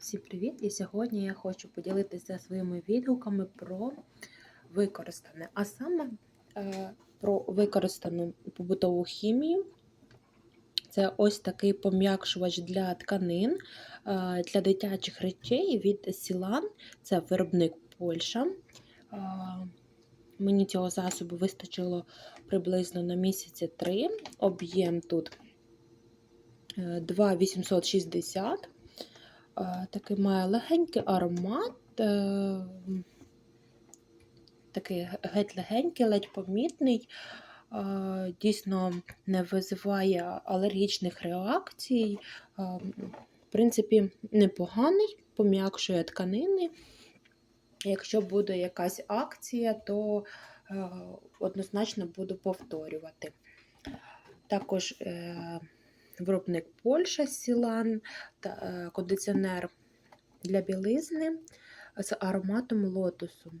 Всім привіт! І сьогодні я хочу поділитися своїми відгуками про використане, а саме е, про використану побутову хімію. Це ось такий пом'якшувач для тканин, е, для дитячих речей від Сілан. Це виробник Польща. Е, Мені цього засобу вистачило приблизно на місяці 3. Об'єм тут е, 2,860. Е, Такий має легенький аромат, е, такий геть легенький, ледь помітний, е, дійсно не визиває алергічних реакцій. В принципі, непоганий, пом'якшує тканини. Якщо буде якась акція, то однозначно буду повторювати. Також виробник Польща Сілан та е, кондиціонер для білизни з ароматом лотосу.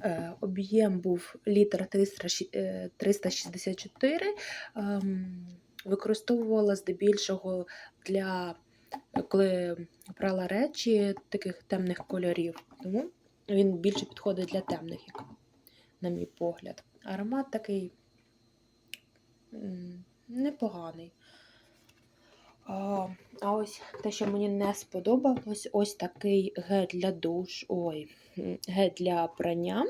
Е, Об'єм був літр 300 е, 364. Ем, Використовувала здебільшого для коли брала речі таких темних кольорів, тому він більше підходить для темних, як на мій погляд. Аромат такий непоганий. А, ось те, що мені не сподобалось, ось такий гель для душ, ой, гель для прання.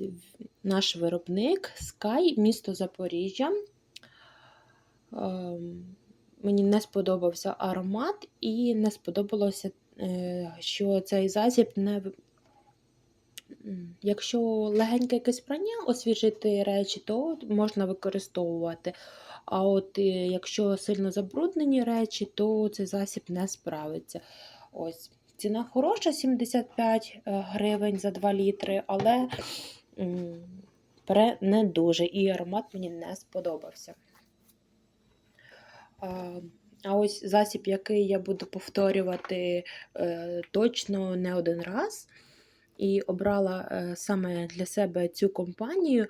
Е, Наш виробник Sky, місто Запоріжжя. Ем, Мені не сподобався аромат і не сподобалося, е, що цей засіб не. Якщо легеньке якесь прання, освіжити речі, то можна використовувати. А от е, якщо сильно забруднені речі, то цей засіб не справиться. Ось. Ціна хороша 75 е, гривень за 2 літри, але не дуже. І аромат мені не сподобався. А, ось засіб, який я буду повторювати е, точно не один раз. І обрала саме для себе цю компанію.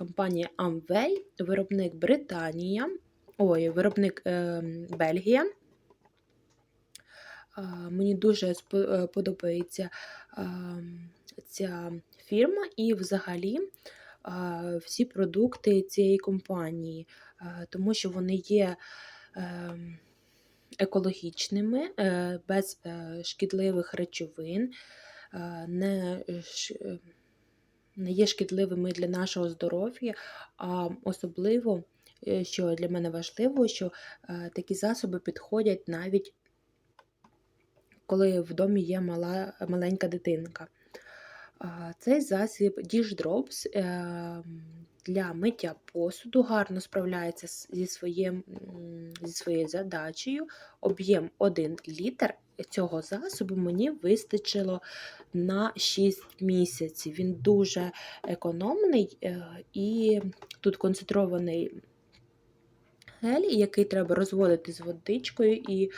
Е, Компанія Amway, виробник Британія, ой, виробник е, Бельгія. А, Мені дуже е, подобається ця фірма і взагалі а, всі продукти цієї компанії, а, тому що вони є е, екологічними, е, без е, шкідливих речовин, е, не, е, не є шкідливими для нашого здоров'я, а особливо, е, що для мене важливо, що е, такі засоби підходять навіть коли в домі є мала, маленька дитинка. Цей засіб Dish Drops е, для миття посуду гарно справляється зі, своїм, зі своєю задачею. Об'єм 1 літр цього засобу мені вистачило на 6 місяців. Він дуже економний е, і тут концентрований гель, який треба розводити з водичкою. і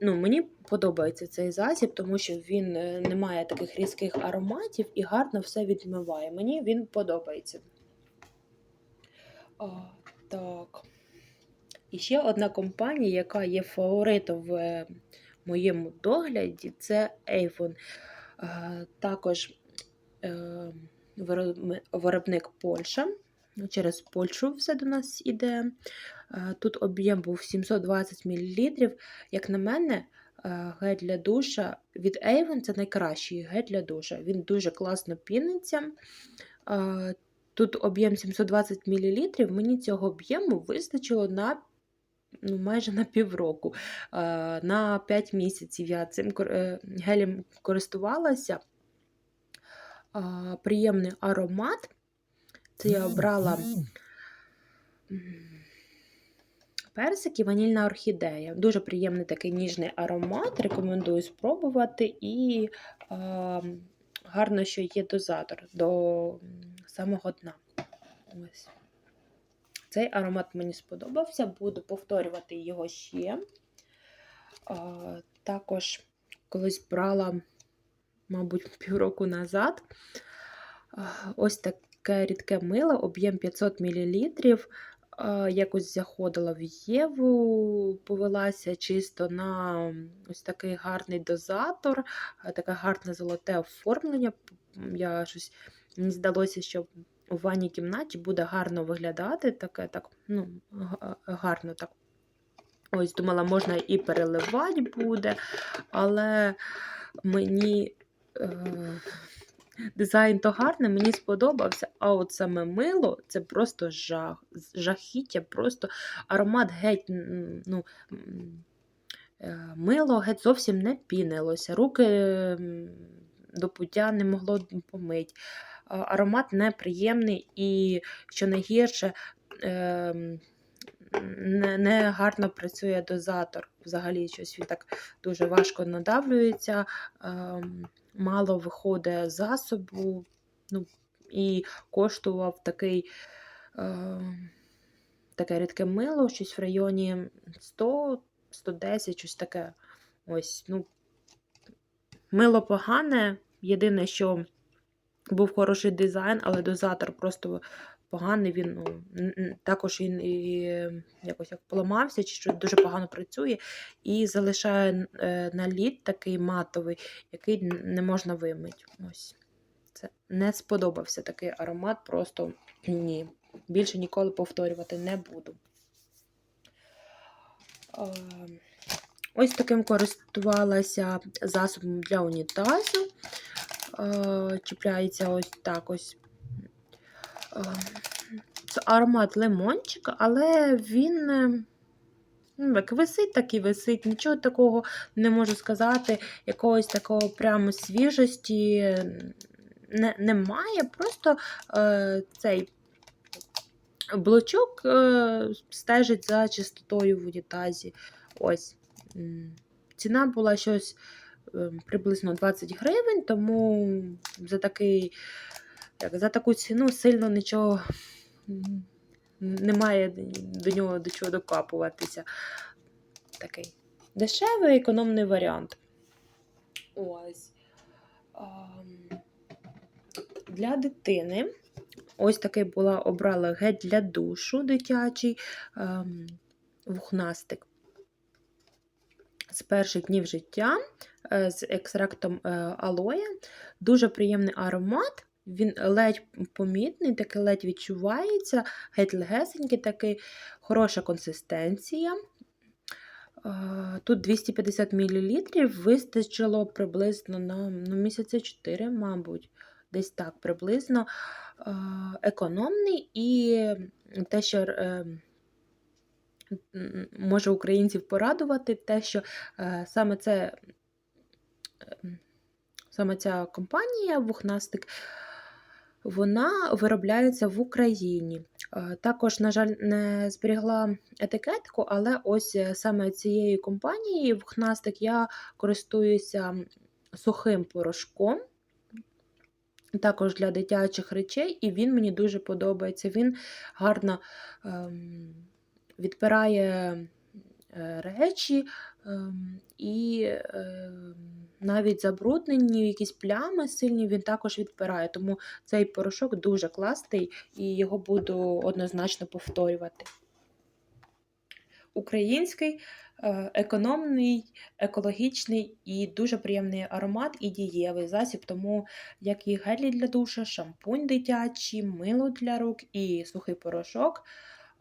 Ну, мені подобається цей засіб, тому що він е, не має таких різких ароматів і гарно все відмиває. Мені він подобається. А, так. І ще одна компанія, яка є фаворитом в е, моєму догляді, це Avon. Е, Також виробник Польща. Через Польщу все до нас іде. Е, Тут об'єм був 720 мл. Як на мене, е, гель для душа від Avon це найкращий гель для душа. Він дуже класно піниться. Е, Тут об'єм 720 мл. Мені цього об'єму вистачило на ну, майже на півроку. На 5 місяців я цим гелем користувалася. Приємний аромат. Це я обрала персик і ванільна орхідея. Дуже приємний такий ніжний аромат. Рекомендую спробувати. І е, гарно, що є дозатор до самого дна. Ось. Цей аромат мені сподобався, буду повторювати його ще. А, також колись брала, мабуть, півроку назад. А, ось таке рідке мило, об'єм 500 мл. Якось заходила в Єву, повелася чисто на ось такий гарний дозатор, таке гарне золоте оформлення. Я щось, мені здалося, що у ванній кімнаті буде гарно виглядати, таке так, ну, гарно так. Ось, думала, можна і переливати буде, але мені е, дизайн то гарний, мені сподобався, а от саме мило це просто жах, жахіття, просто аромат геть, ну, е, мило геть зовсім не пінилося, руки до пуття не могло помити. Аромат неприємний і, що найгірше, ем, не, не гарно працює дозатор. Взагалі щось він так дуже важко надавлюється, ем, мало виходить засобу, ну, і коштував такий, ем, таке рідке мило, щось в районі 100-110, щось таке. Ось, ну, мило погане. Єдине, що був хороший дизайн, але дозатор просто поганий. Він ну, також він і якось як поламався, чи що дуже погано працює, і залишає е, наліт такий матовий, який не можна вимити. Ось. Це не сподобався такий аромат, просто ні. Більше ніколи повторювати не буду. Ось таким користувалася засобом для унітазу. Чіпляється ось так ось. Е, Це аромат лимончика, але він е, ну, як висить, так і висить. Нічого такого не можу сказати, якогось такого прямо свіжості не, немає. Просто е, цей блочок е, стежить за чистотою в унітазі. Ось. Ціна була щось е, приблизно 20 гривень, тому за такий, як, за таку ціну сильно нічого немає до нього до чого докапуватися. Такий дешевий економний варіант. Ось. Для дитини. Ось такий була обрала гель для душу дитячий ем, вухнастик. З перших днів життя е, з екстрактом е, алоє. Дуже приємний аромат. Він ледь помітний, такий ледь відчувається, геть легесенький, такий, хороша консистенція. Тут 250 мл вистачило приблизно на ну, місяця 4, мабуть, десь так приблизно. Економний і те, що е, може українців порадувати, те, що е, саме це. е, Саме ця компанія Вухнастик, вона виробляється в Україні. Е, Також, на жаль, не зберігла етикетку, але ось е, саме цією компанією Вухнастик я користуюся сухим порошком. Також для дитячих речей, і він мені дуже подобається. Він гарно ем, відпирає речі ем, і ем, навіть забруднені якісь плями сильні він також відпирає. Тому цей порошок дуже класний і його буду однозначно повторювати. Український, е, економний, екологічний і дуже приємний аромат і дієвий засіб, тому як і гелі для душа, шампунь дитячий, мило для рук і сухий порошок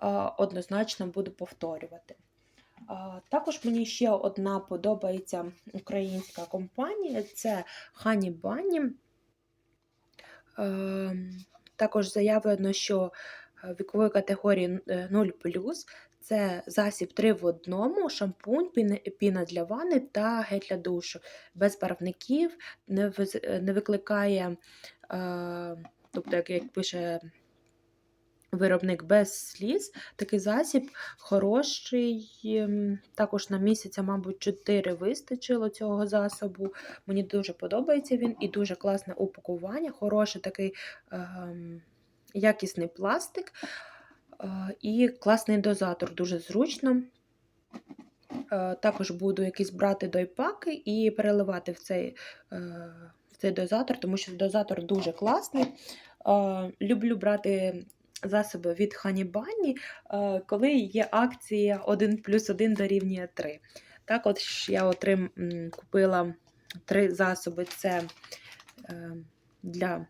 е, однозначно буду повторювати. Також мені ще одна подобається українська компанія це Honey Bunny. Ем, Також заявлено, що е, вікової категорії е, 0 це засіб 3 в одному, шампунь, піна- для ванни та гель для душу. Без барвників, не, е, викликає, е, тобто, як пише виробник без сліз, такий засіб хороший. ем, Також на місяця, мабуть, 4 вистачило цього засобу. Мені дуже подобається він і дуже класне упакування, хороший такий ем, якісний пластик е, і класний дозатор, дуже зручно. Е, Також буду якісь брати дойпаки і переливати в цей, е, в цей дозатор, тому що дозатор дуже класний. Е, Люблю брати засоби від Bunny, е, коли є акція 1 плюс 1 дорівнює 3. Так, от я отрим, купила три засоби: це е, для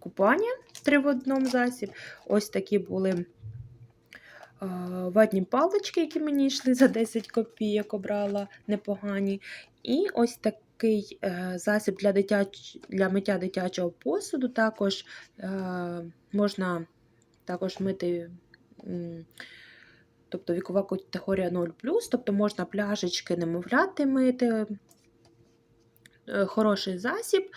купання три в одному засіб. Ось такі були е, ватні палички, які мені йшли за 10 копійок, обрала непогані. І ось такий засіб для дитяч... для миття дитячого посуду. Також можна також мити. Тобто вікова категорія 0, тобто можна пляшечки немовляти мити. Е, Хороший засіб,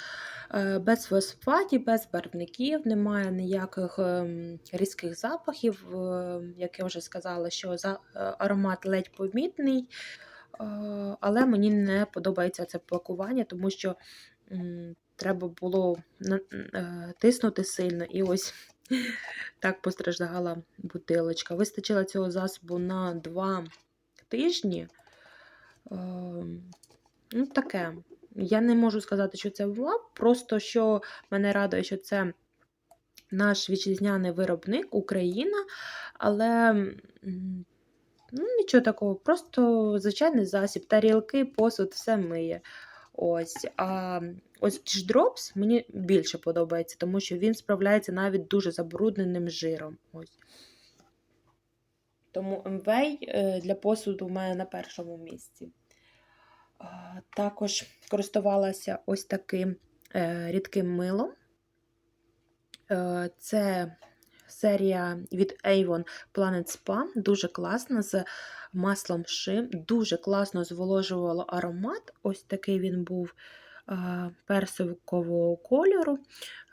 е, без фосфатів, без барвників, немає ніяких ем, різких запахів. Е, Як я вже сказала, що аромат ледь помітний, але мені не подобається це пакування, тому що треба було тиснути сильно. І ось так постраждала бутилочка. Вистачило цього засобу на 2 тижні. Ем, Ну, таке. Я не можу сказати, що це вау, просто що мене радує, що це наш вітчизняний виробник Україна, але ну, нічого такого, просто звичайний засіб, тарілки, посуд, все миє. Ось. А ось Drops мені більше подобається, тому що він справляється навіть дуже забрудненим жиром. Ось. Тому МВ для посуду в мене на першому місці. Також користувалася ось таким е, рідким милом. Е, Це серія від Avon Planet Spa, дуже класна, з маслом шим, дуже класно зволожувало аромат. Ось такий він був е, персикового кольору.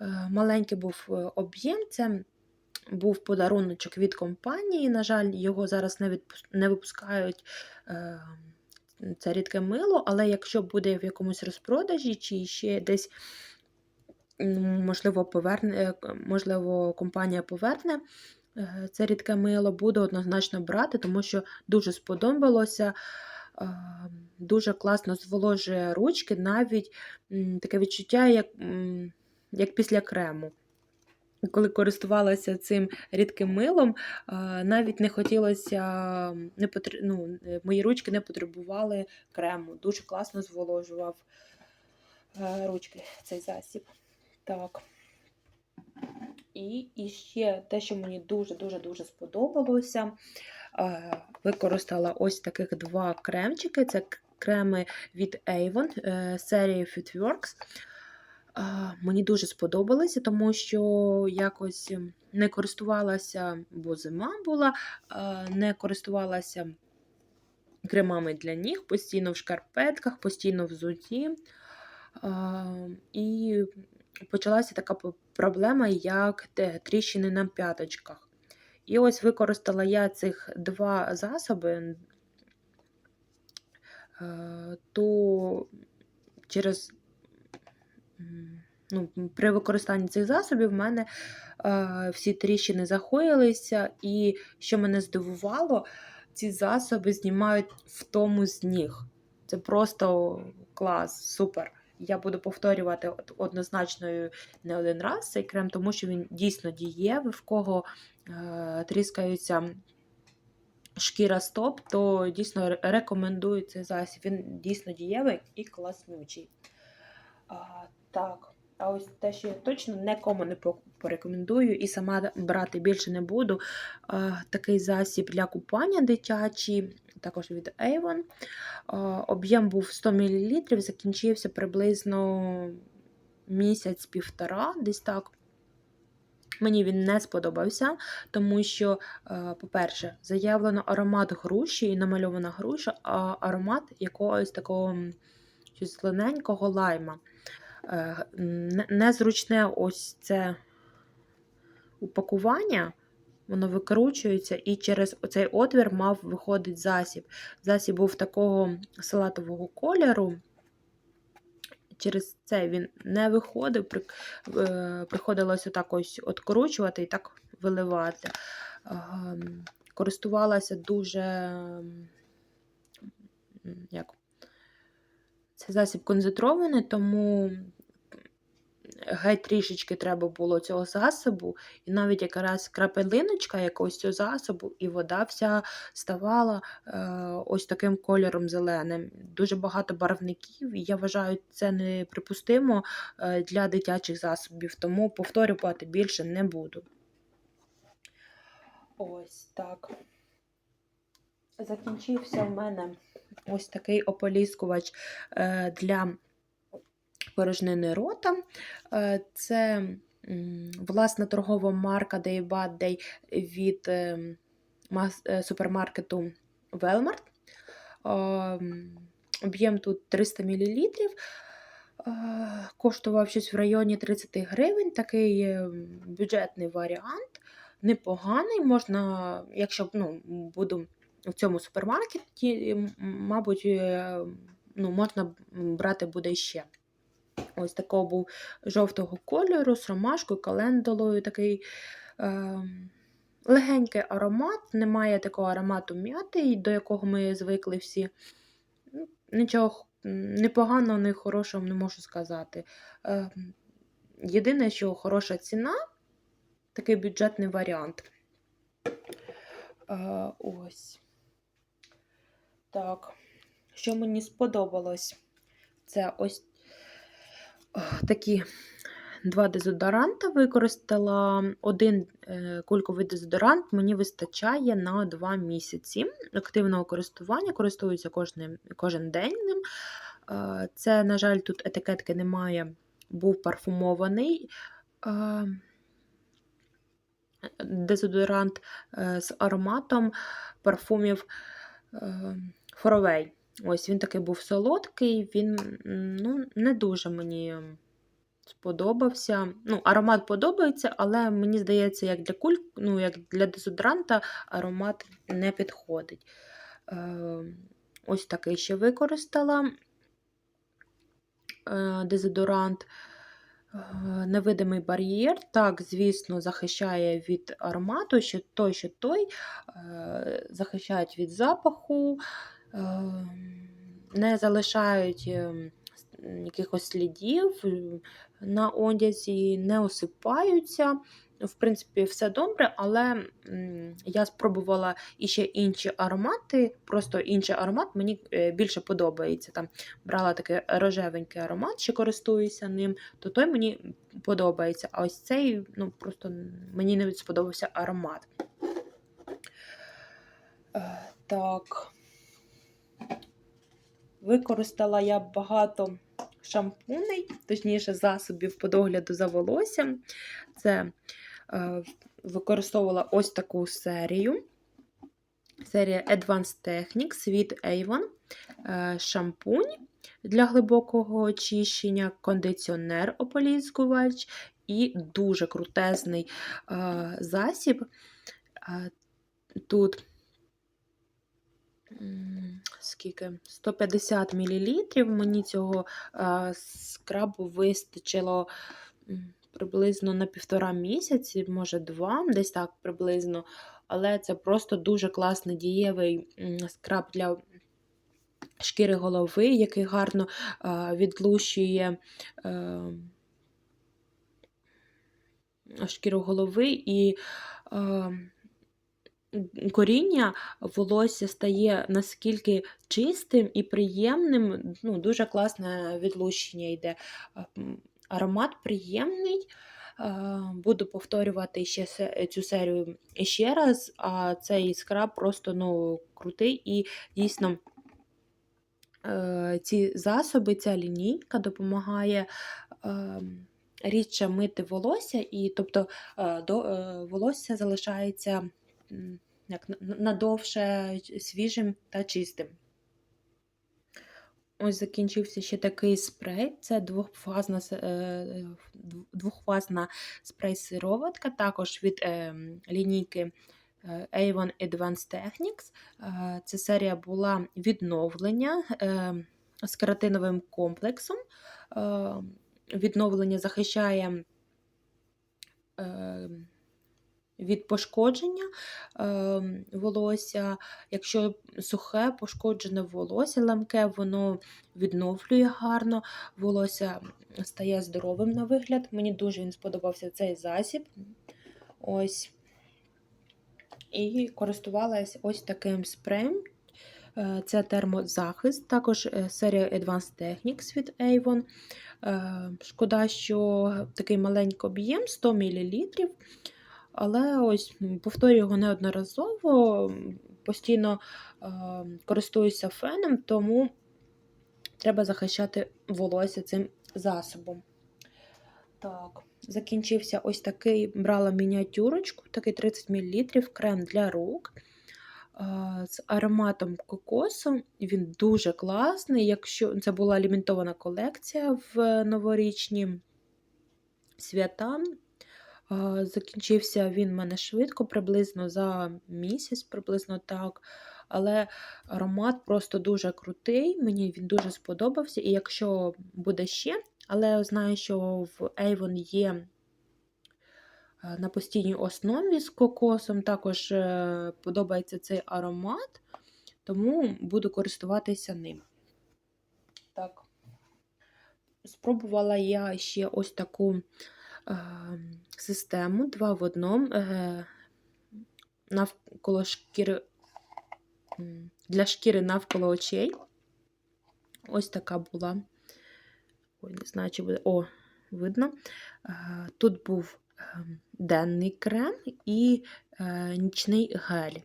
Е, Маленький був е, об'єм. Це був подаруночок від компанії. На жаль, його зараз не, відпус- не випускають. е, Це рідке мило, але якщо буде в якомусь розпродажі чи ще десь, можливо, поверне, е, можливо, компанія поверне е, це рідке мило, буду однозначно брати, тому що дуже сподобалося. Дуже класно зволожує ручки, навіть таке відчуття, як, як після крему. Коли користувалася цим рідким милом, навіть не хотілося, не потр... ну, е, мої ручки не потребували крему. Дуже класно зволожував е, ручки цей засіб. Так. І, і ще те, що мені дуже-дуже-дуже сподобалося, е, використала ось таких два кремчики. Це креми від Avon е, серії Foodworks. А, Мені дуже сподобалося, тому що якось не користувалася, бо зима була, не користувалася кремами для ніг, постійно в шкарпетках, постійно в взуті. А, І почалася така проблема, як тріщини на п'яточках. І ось використала я цих два засоби, е, то через ну, при використанні цих засобів в мене е, всі тріщини загоїлися, і що мене здивувало, ці засоби знімають втому з ніг. Це просто клас, супер. Я буду повторювати однозначно не один раз цей крем, тому що він дійсно дієвий, в кого е, тріскаються шкіра стоп, то дійсно рекомендую цей засіб. Він дійсно дієвий і класнючий. А, так, а ось те, що я точно нікому не порекомендую і сама брати більше не буду. А, такий засіб для купання дитячий, також від Avon. Об'єм був 100 мл, закінчився приблизно місяць-півтора, десь так. Мені він не сподобався, тому що, е, по-перше, заявлено аромат груші і намальована груша, а аромат якогось такого щось зелененького лайма. Е, Незручне ось це упакування, воно викручується, і через цей отвір мав виходить засіб. Засіб був такого салатового кольору. Через це він не виходив, е, приходилось отак ось откручувати і так виливати. Ем, Користувалася дуже як, це засіб концентрований, тому геть трішечки треба було цього засобу, і навіть якраз крапелиночка якогось цього засобу, і вода вся ставала е, ось таким кольором зеленим. Дуже багато барвників, і я вважаю, це неприпустимо е, для дитячих засобів, тому повторювати більше не буду. Ось так. Закінчився в мене ось такий ополіскувач е, для порожнини рота. Е, Це власна торгова марка Day Bad Day від е, е, супермаркету Велмарт. Об'єм тут 300 мл. Коштував щось в районі 30 гривень. Такий бюджетний варіант, непоганий. Можна, якщо ну, буду в цьому супермаркеті, мабуть, ну, можна брати буде ще. Ось такого був жовтого кольору, з ромашкою, календулою, такий е, легенький аромат, немає такого аромату м'яти, до якого ми звикли всі. Ну, Нічого непоганого, не хорошого не можу сказати. Е, єдине, що хороша ціна, такий бюджетний варіант. Е, ось. Так. Що мені сподобалось? Це ось такі два дезодоранта використала. Один е, кульковий дезодорант мені вистачає на 2 місяці активного користування. Користуюся кожним, кожен день ним. Е, Це, на жаль, тут етикетки немає, був парфумований. е, Дезодорант з ароматом парфумів Форовей. Ось він такий був солодкий, він ну, не дуже мені сподобався. Ну, аромат подобається, але мені здається, як для куль, ну, як для дезодоранта аромат не підходить. Е, ось такий ще використала е, дезодорант. Е, Невидимий бар'єр, так, звісно, захищає від аромату, що той, що той, захищають від запаху, не залишають е, якихось слідів е, на одязі, не осипаються. В принципі, все добре, але я спробувала іще інші аромати, просто інший аромат мені е, більше подобається. Там брала такий рожевенький аромат, ще користуюся ним, то той мені подобається. А ось цей, ну просто мені не сподобався аромат. Е, Так. Використала я багато шампуней, точніше, засобів по догляду за волоссям. Це е, використовувала ось таку серію. Серія Advanced Techniques від Avon. Е, Шампунь для глибокого очищення, кондиціонер ополіскувач і дуже крутезний е, засіб. Е, Тут скільки? 150 мл. Мені цього е, скрабу вистачило приблизно на півтора місяці, може два, десь так приблизно. Але це просто дуже класний дієвий скраб для шкіри голови, який гарно е, відлущує. Е, шкіру голови і е, коріння волосся стає наскільки чистим і приємним, ну, дуже класне відлущення йде. Аромат приємний. Буду повторювати ще цю серію ще раз, а цей скраб просто ну, крутий і дійсно е, ці засоби, ця лінійка допомагає е, рідше мити волосся, і тобто е, до, е, волосся залишається як надовше свіжим та чистим. Ось закінчився ще такий спрей. Це двохфазна, е, дв- двохфазна спрей-сироватка, також від е, лінійки е, Avon Advanced Techniques. Е, Ця серія була відновлення з кератиновим комплексом. Відновлення захищає від пошкодження е, волосся. Якщо сухе, пошкоджене волосся, ламке, воно відновлює гарно, волосся стає здоровим на вигляд. Мені дуже він сподобався цей засіб. Ось. І користувалась ось таким спреєм. Е, Це термозахист, також е, серія Advanced Techniques від Avon. Е, Шкода, що такий маленький об'єм 100 мл. Але ось повторюю його неодноразово, постійно е, користуюся феном, тому треба захищати волосся цим засобом. Так, закінчився ось такий, брала мініатюрочку, такий 30 мл крем для рук з ароматом кокосу. Він дуже класний. Якщо це була лімітована колекція в новорічні свята. Закінчився він в мене швидко, приблизно за місяць, приблизно так. Але аромат просто дуже крутий, мені він дуже сподобався. І якщо буде ще, але знаю, що в Avon є е, на постійній основі з кокосом, також е, подобається цей аромат, тому буду користуватися ним. Так. Спробувала я ще ось таку систему 2 в одному е, навколо шкіри, для шкіри навколо очей. Ось така була. Ой, не знаю, чи буде. О, видно. Е, Тут був е, денний крем і е, нічний гель,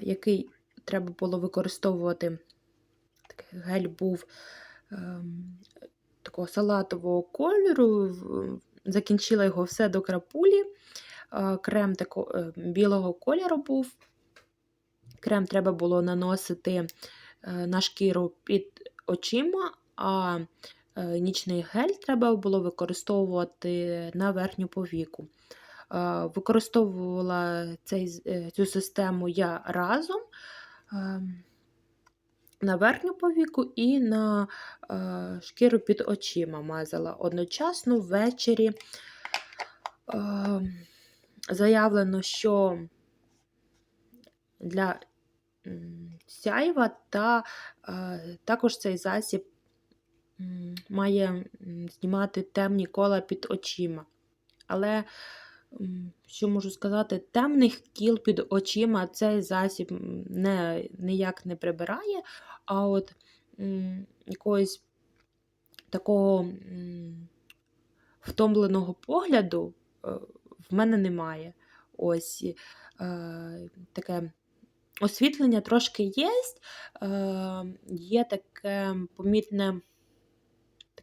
який треба було використовувати. Такий гель був ем, такого салатового кольору. Закінчила його все до крапулі. Е, Крем тако, е, білого кольору був. Крем треба було наносити е, на шкіру під очима, а нічний гель треба було використовувати на верхню повіку. Використовувала цей, цю систему я разом е, на верхню повіку і на е, шкіру під очима мазала одночасно ввечері. Е, Заявлено, що для сяйва та е, також цей засіб має знімати темні кола під очима. Але, що можу сказати, темних кіл під очима цей засіб не, ніяк не прибирає, а от м, якогось такого м, втомленого погляду е, в мене немає. Ось е, таке освітлення трошки є, е, є таке помітне,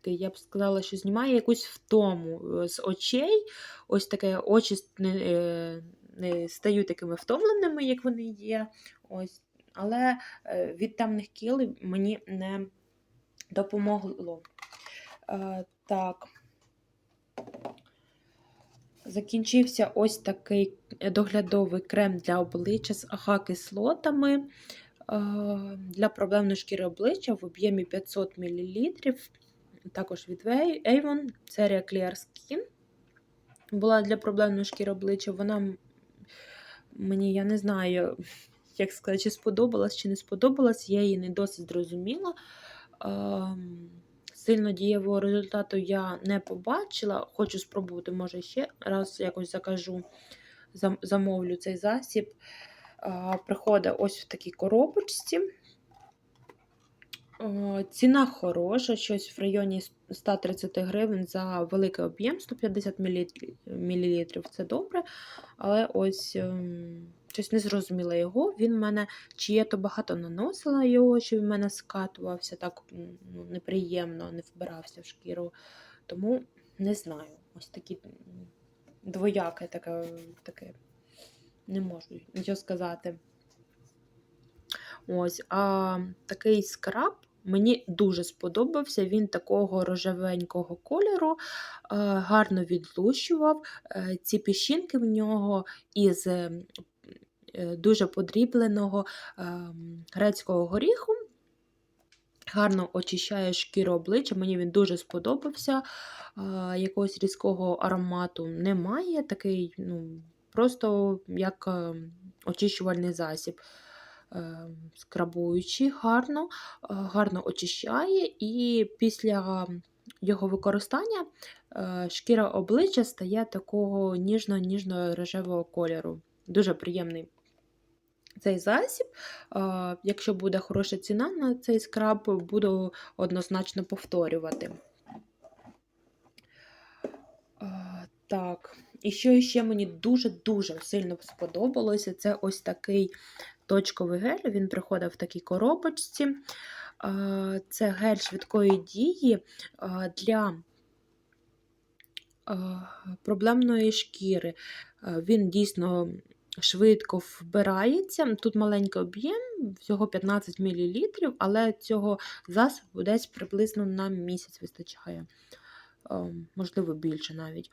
таке, я б сказала, що знімає якусь втому з очей. Ось таке очі не, е, не стають такими втомленими, як вони є. Ось. Але е, від темних кіл мені не допомогло. Е, так. Закінчився ось такий доглядовий крем для обличчя з АХ-кислотами е, для проблемної шкіри обличчя в об'ємі 500 мл. Також від Avon, серія Clear Skin. Була для проблемної шкіри обличчя. Вона мені, я не знаю, як сказати, чи сподобалась, чи не сподобалась, я її не досить зрозуміла. Ем, Сильно дієвого результату я не побачила. Хочу спробувати, може, ще раз якось закажу, замовлю цей засіб. Приходить ось в такій коробочці. Ціна хороша, щось в районі 130 гривень за великий об'єм, 150 мл. Це добре. Але ось ем, щось не зрозуміла його. Він в мене, чи я то багато наносила його, чи в мене скатувався так ну, неприємно, не вбирався в шкіру. Тому не знаю. Ось такі двояке таке, таке. Не можу нічого сказати. Ось, а такий скраб мені дуже сподобався. Він такого рожевенького кольору, гарно відлущував. Е, Ці піщинки в нього із е, дуже подрібленого е, грецького горіху. Гарно очищає шкіру обличчя, мені він дуже сподобався. Якогось різкого аромату немає. Такий, ну, просто як очищувальний засіб. Е, Скрабуючи гарно, е, гарно очищає, і після його використання е, шкіра обличчя стає такого ніжно-ніжно-рожевого кольору. Дуже приємний цей засіб. Якщо буде хороша ціна на цей скраб, буду однозначно повторювати. Так, і що ще мені дуже-дуже сильно сподобалося, це ось такий точковий гель. Він приходив в такій коробочці. Це гель швидкої дії для проблемної шкіри. Він дійсно швидко вбирається. Тут маленький об'єм, всього 15 мл, але цього засобу десь приблизно на місяць вистачає. Можливо, більше навіть.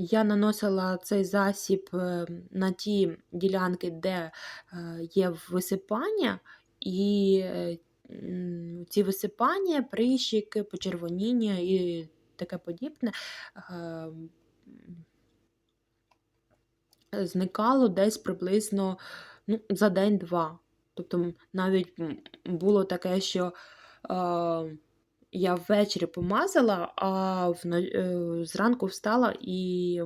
Я наносила цей засіб е, на ті ділянки, де е, є висипання, і е, ці висипання, прищики, почервоніння і таке подібне зникало десь приблизно ну, за день-два. Тобто навіть було таке, що я ввечері помазала, а е, зранку встала і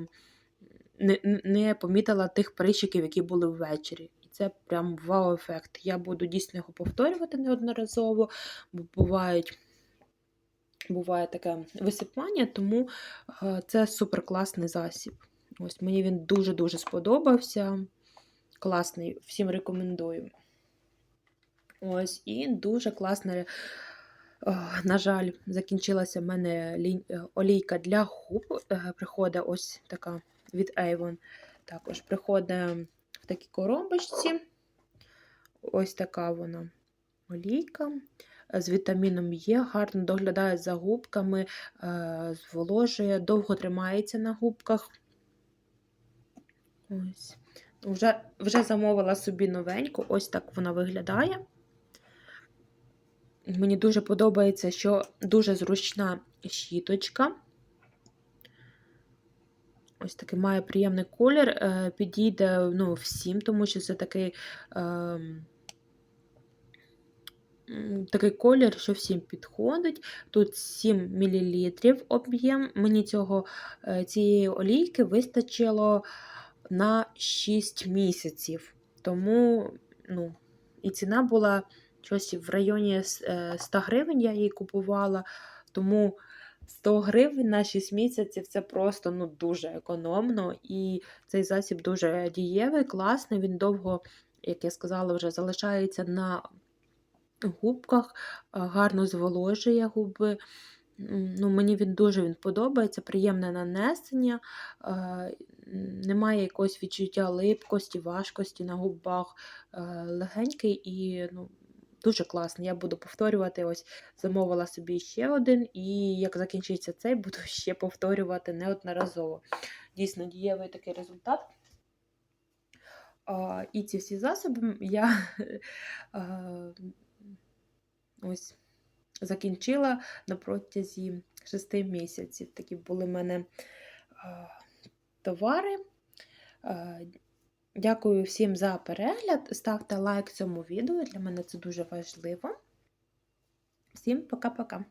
не, не помітила тих прищиків, які були ввечері. І це прям вау-ефект. Я буду дійсно його повторювати неодноразово, бо бувають. Буває таке висипання, тому е, це супер класний засіб. Ось мені він дуже-дуже сподобався. Класний, всім рекомендую. Ось, і дуже класна. На жаль, закінчилася в мене е, олійка для губ. Е, Приходить ось така від Avon. Також приходить в такій коробочці. Ось така вона олійка. е, З вітаміном Є, гарно доглядає за губками, е, зволожує, довго тримається на губках. Ось. Вже, вже замовила собі новеньку, ось так вона виглядає. Мені дуже подобається, що дуже зручна щіточка. Ось такий має приємний колір. е, Підійде ну, всім, тому що це такий, м, такий колір, що всім підходить. Тут 7 мл об'єм. Мені цього, е, цієї олійки вистачило на 6 місяців. Тому ну, і ціна була щось в районі е, 100 гривень я її купувала. Тому 100 гривень на 6 місяців це просто ну, дуже економно. І цей засіб дуже дієвий, класний. Він довго, як я сказала, вже залишається на губках, гарно зволожує губи. Ну, мені він дуже він подобається, приємне нанесення, е, немає якогось відчуття липкості, важкості на губах, е, легенький і ну, дуже класний. Я буду повторювати. Ось замовила собі ще один, і як закінчиться цей, буду ще повторювати неодноразово. Дійсно, дієвий такий результат. А, і ці всі засоби я е, ось закінчила на протязі 6 місяців. Такі були в мене е, товари. Дякую всім за перегляд. Ставте лайк цьому відео. Для мене це дуже важливо. Всім пока-пока.